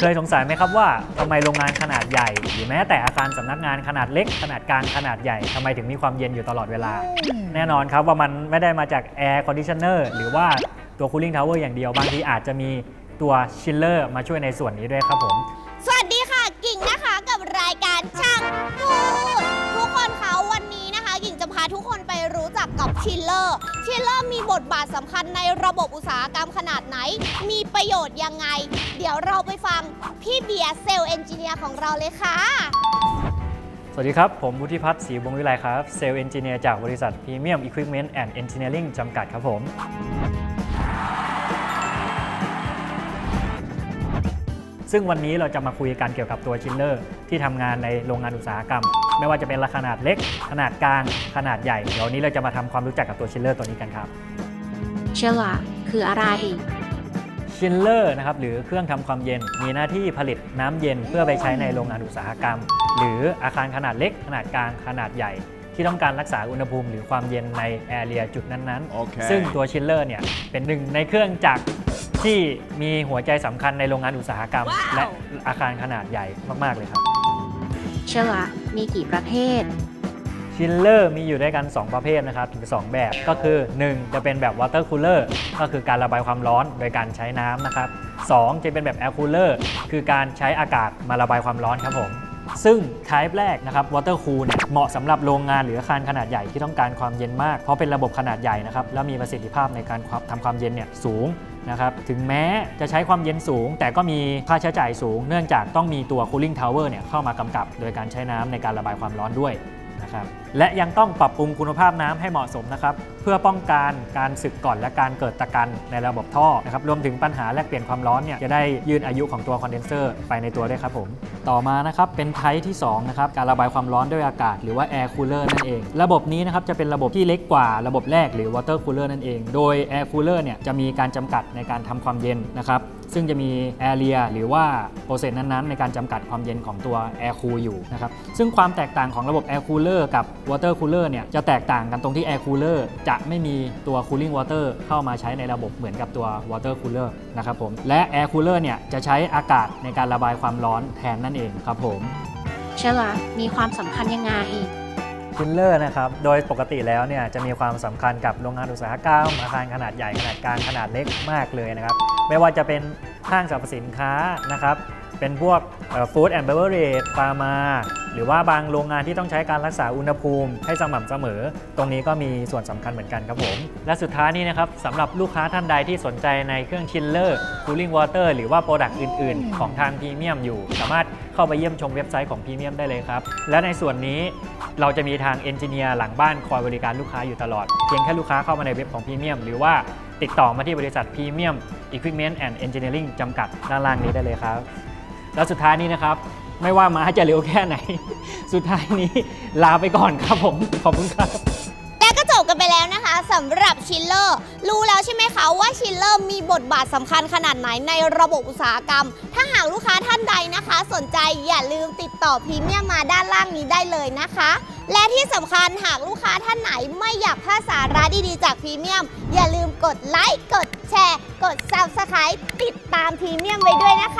เคยสงสัยไหมครับว่าทำไมโรงงานขนาดใหญ่ หรือแม้แต่อาคารสำนักงานขนาดเล็ก ขนาดกลางขนาดใหญ่ทำไมถึงมีความเย็นอยู่ตลอดเวลา แน่นอนครับว่ามันไม่ได้มาจากแอร์คอนดิชเนอร์หรือว่าตัว cooling tower อย่างเดียวบางทีอาจจะมีตัวชิลเลอร์มาช่วยในส่วนนี้ด้วยครับผม สวัสดีค่ะกิ่งนะคะกับรายการช่างพูดทุกคนคะวันนี้นะคะ กิ่งจะพาทุกคนไปรู้จักกับชิลเลอร์ ชิลเลอร์มีบทบาทสำคัญในระบบอุตสาหกรรมขนาดไหน มีประโยชน์ยังไง เดี๋ยวเราไปฟังพี่เบียร์เซลล์เอนจิเนียร์ของเราเลยค่ะ สวัสดีครับ ผมวุฒิพัฒน์ศรีวงวิไลครับเซลล์เอนจิเนียร์จากบริษัท Premium Equipment and Engineering จำกัดครับผม ซึ่งวันนี้เราจะมาคุยกันเกี่ยวกับตัวชิลเลอร์ ที่ทำงานในโรงงานอุตสาหกรรม ไม่ว่าจะเป็นขนาดเล็ก ขนาดกลาง ขนาดใหญ่ เดี๋ยววนนี้เราจะมาทำความรู้จักกับตัวชิลเลอร์ตัวนี้กันครับเชลล่ะคืออะไรชิลเลอร์นะครับหรือเครื่องทำความเย็นมีหน้าที่ผลิตน้ำเย็นเพื่อไปใช้ในโรงงานอุตสาหกรรม หรืออาคารขนาดเล็ก ขนาดกลางขนาดใหญ่ที่ต้องการรักษาอุณหภูมิหรือความเย็นในแอเรียจุดนั้นโอเคๆซึ่งตัวชิลเลอร์เนี่ยเป็นหนึ่งในเครื่องจักรที่มีหัวใจสำคัญในโรงงานอุตสาหกรรมว้าวและอาคารขนาดใหญ่มาก ๆ เลยครับ เชลละมีกี่ประเภท ชิลเลอร์มีอยู่ด้วยกัน 2 ประเภทนะครับถึง2แบบก็คือ 1 จะเป็นแบบ water cooler ก็คือการระบายความร้อนโดยการใช้น้ำนะครับ 2 จะเป็นแบบ air cooler คือการใช้อากาศมาระบายความร้อนครับผมซึ่ง type แรกนะครับ water cool เนี่ยเหมาะสำหรับโรงงานหรืออาคารขนาดใหญ่ที่ต้องการความเย็นมาก เพราะเป็นระบบขนาดใหญ่นะครับ แล้วมีประสิทธิภาพในการทำความเย็นเนี่ยสูง นะครับถึงแม้จะใช้ความเย็นสูง แต่ก็มีค่าใช้จ่ายสูง เนื่องจากต้องมีตัว cooling tower เนี่ยเข้ามากำกับ โดยการใช้น้ำในการระบายความร้อนด้วยนะครับและยังต้องปรับปรุงคุณภาพน้ำให้เหมาะสมนะครับ เพื่อป้องกันการสึกก่อนและการเกิดตะกันในระบบท่อนะครับรวมถึงปัญหาแลกเปลี่ยนความร้อนเนี่ยจะได้ยืนอายุของตัวคอนเดนเซอร์ไปในตัวด้วยครับผม ต่อมานะครับเป็นไทป์ที่2นะครับการระบายความร้อนด้วยอากาศหรือว่าแอร์คูลเลอร์นั่นเอง ระบบนี้นะครับจะเป็นระบบที่เล็กกว่าระบบแรกหรือวอเตอร์คูลเลอร์นั่นเอง โดยแอร์คูลเลอร์เนี่ยจะมีการจำกัดในการทำความเย็นนะครับ ซึ่งจะมี area หรือว่าโปรเซสนั้นๆ ในการจำกัดความเย็นของตัว air cool อยู่นะครับซึ่งความแตกต่างของระบบ air cooler กับ water cooler เนี่ยจะแตกต่างกันตรงที่ air cooler จะไม่มีตัว cooling water เข้ามาใช้ในระบบเหมือนกับตัว water cooler นะครับผมและ air cooler เนี่ยจะใช้อากาศในการระบายความร้อนแทนนั่นเองครับผมเชลล่ะมีความสำคัญยังไง ชิลเลอร์นะครับ โดยปกติแล้วเนี่ยจะมีความสำคัญกับโรงงานอุตสาหกรรมอาคารขนาดใหญ่ขนาดกลางขนาดเล็กมากเลยนะครับ ไม่ว่าจะเป็นห้างสรรพสินค้านะครับ เป็นพวกฟู้ดแอนด์เบเวอร์เรจฟาร์มา หรือว่าบางโรงงานที่ต้องใช้การรักษาอุณหภูมิ ให้สม่ำเสมอ ตรงนี้ก็มีส่วนสำคัญเหมือนกันครับผม และสุดท้ายนี้นะครับสำหรับลูกค้าท่านใดที่สนใจในเครื่องชิลเลอร์คูลิ่งวอเตอร์หรือว่าโปรดักต์อื่น ๆ ของทางพรีเมียมอยู่ สามารถเข้าไปเยี่ยมชมเว็บไซต์ของพรีเมียมได้เลยครับ และในส่วนนี้เราจะมีทางเอนจิเนียร์หลังบ้านคอยบริการลูกค้าอยู่ตลอด เพียงแค่ลูกค้าเข้ามาในเว็บของพรีเมียมหรือว่าติดต่อมาที่บริษัทพรีเมียม Equipment and Engineering จำกัดด้านล่างนี้ได้เลยครับ แล้วสุดท้ายนี้นะครับ ไม่ว่าม้าจะเร็วแค่ไหน สุดท้ายนี้ลาไปก่อนครับผมขอบคุณครับ และก็จบกันไปแล้วนะคะสำหรับชิลเลอร์ รู้แล้วใช่ไหมคะว่าชิลเลอร์มีบทบาทสำคัญขนาดไหนในระบบอุตสาหกรรม ถ้าหากลูกค้าท่านใดนะคะ สนใจอย่าลืมติดต่อพรีเมียมมาด้านล่างนี้ได้เลยนะคะ และที่สำคัญหากลูกค้าท่านไหนไม่อยากพลาดสาระดีๆจากพรีเมียม อย่าลืมกดไลค์กดแชร์ กด Subscribe ติดตามพรีเมียมไว้ด้วยนะคะ